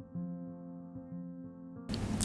thank you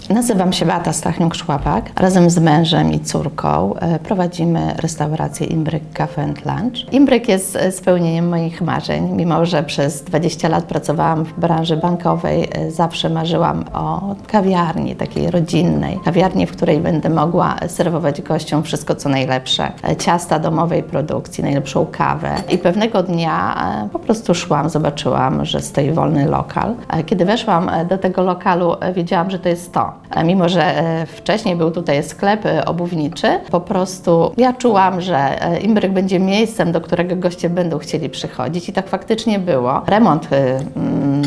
Nazywam się Beata Stachniuk-Szłapak. Razem z mężem i córką e, prowadzimy restaurację Imbryk Cafe and Lunch. Imbryk jest e, spełnieniem moich marzeń. Mimo, że przez 20 lat pracowałam w branży bankowej, e, zawsze marzyłam o kawiarni, takiej rodzinnej. Kawiarni, w której będę mogła serwować gościom wszystko, co najlepsze. Ciasta domowej produkcji, najlepszą kawę. I pewnego dnia po prostu szłam, zobaczyłam, że stoi wolny lokal. Kiedy weszłam do tego lokalu, wiedziałam, że to jest to. E, Mimo, że e, wcześniej był tutaj sklep e, obuwniczy, po prostu ja czułam, że e, Imbryk będzie miejscem, do którego goście będą chcieli przychodzić i tak faktycznie było. Remont mm,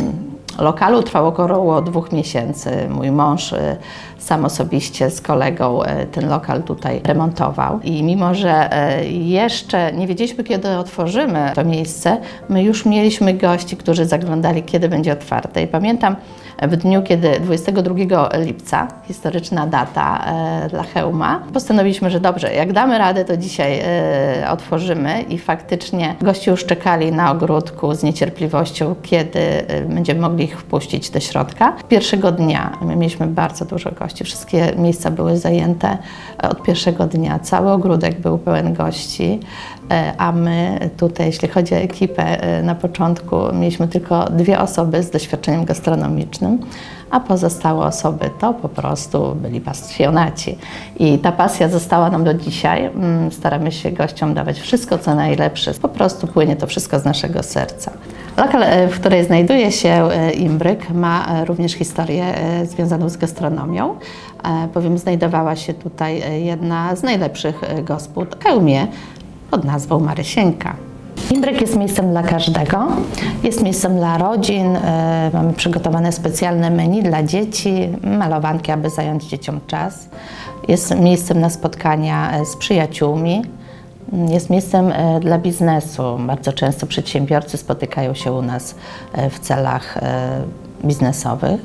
lokalu trwał około dwóch miesięcy. Mój mąż e, sam osobiście z kolegą e, ten lokal tutaj remontował i mimo, że e, jeszcze nie wiedzieliśmy, kiedy otworzymy to miejsce, my już mieliśmy gości, którzy zaglądali, kiedy będzie otwarte. I pamiętam w dniu, kiedy 22 lipca, historyczna data dla Hełma, postanowiliśmy, że dobrze, jak damy radę, to dzisiaj otworzymy i faktycznie goście już czekali na ogródku z niecierpliwością, kiedy będziemy mogli ich wpuścić do środka. Pierwszego dnia my mieliśmy bardzo dużo gości, wszystkie miejsca były zajęte od pierwszego dnia, cały ogródek był pełen gości. E, A my tutaj, jeśli chodzi o ekipę, e, na początku mieliśmy tylko dwie osoby z doświadczeniem gastronomicznym, a pozostałe osoby to po prostu byli pasjonaci. I ta pasja została nam do dzisiaj. Mm, Staramy się gościom dawać wszystko, co najlepsze. Po prostu płynie to wszystko z naszego serca. Lokal, e, w której znajduje się e, Imbryk, ma e, również historię związaną z gastronomią. Bowiem znajdowała się tutaj jedna z najlepszych gospod Chełmie, pod nazwą Marysieńka. Imbryk jest miejscem dla każdego. Jest miejscem dla rodzin. Mamy przygotowane specjalne menu dla dzieci, malowanki, aby zająć dzieciom czas. Jest miejscem na spotkania z przyjaciółmi. Jest miejscem e, dla biznesu. Bardzo często przedsiębiorcy spotykają się u nas e, w celach e, biznesowych.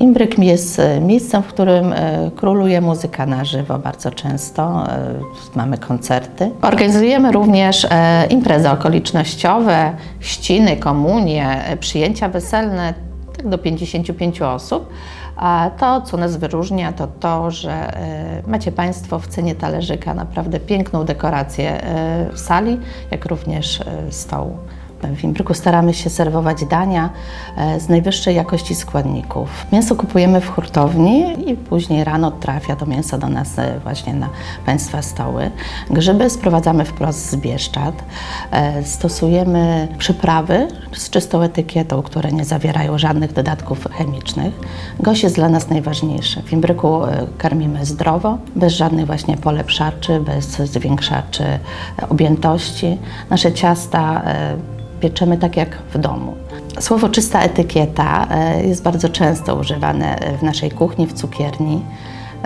Imbryk jest miejscem, w którym króluje muzyka na żywo bardzo często. Mamy koncerty. Organizujemy również imprezy okolicznościowe, ściny, komunie, przyjęcia weselne tak do 55 osób. A to, co nas wyróżnia, to to, że e, macie Państwo w cenie talerzyka naprawdę piękną dekorację e, sali, jak również e, stołu. W Imbryku staramy się serwować dania e, z najwyższej jakości składników. Mięso kupujemy w hurtowni i później rano trafia to mięso do nas e, właśnie na Państwa stoły. Grzyby sprowadzamy wprost z Bieszczad. E, Stosujemy przyprawy z czystą etykietą, które nie zawierają żadnych dodatków chemicznych. Gość jest dla nas najważniejszy. W Imbryku karmimy zdrowo, bez żadnych właśnie polepszaczy, bez zwiększaczy objętości. Nasze ciasta pieczemy tak jak w domu. Słowo czysta etykieta e, jest bardzo często używane w naszej kuchni, w cukierni.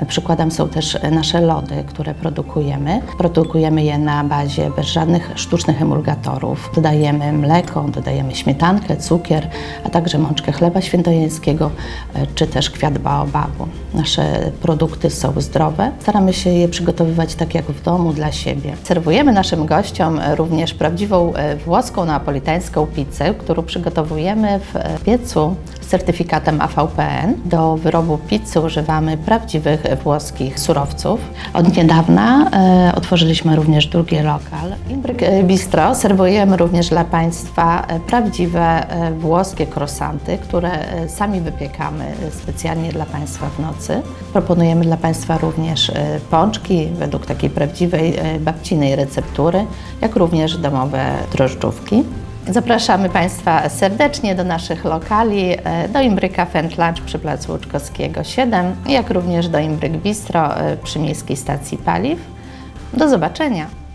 Przykładem są też nasze lody, które produkujemy. Produkujemy je na bazie bez żadnych sztucznych emulgatorów. Dodajemy mleko, dodajemy śmietankę, cukier, a także mączkę chleba świętojańskiego e, czy też kwiat baobabu. Nasze produkty są zdrowe. Staramy się je przygotowywać tak jak w domu dla siebie. Serwujemy naszym gościom również prawdziwą e, włoską neapolitańską pizzę, którą przygotowujemy w e, piecu z certyfikatem AVPN. Do wyrobu pizzy używamy prawdziwych włoskich surowców. Od niedawna e, otworzyliśmy również drugi lokal. Imbryk e, Bistro serwujemy również dla Państwa e, prawdziwe włoskie croissanty, które sami wypiekamy specjalnie dla Państwa w nocy. Proponujemy dla Państwa również pączki według takiej prawdziwej babcinej receptury, jak również domowe drożdżówki. Zapraszamy Państwa serdecznie do naszych lokali, e, do Imbryka Fent Lunch przy Placu Łuczkowskiego 7, jak również do Imbryk Bistro e, przy Miejskiej Stacji Paliw. Do zobaczenia!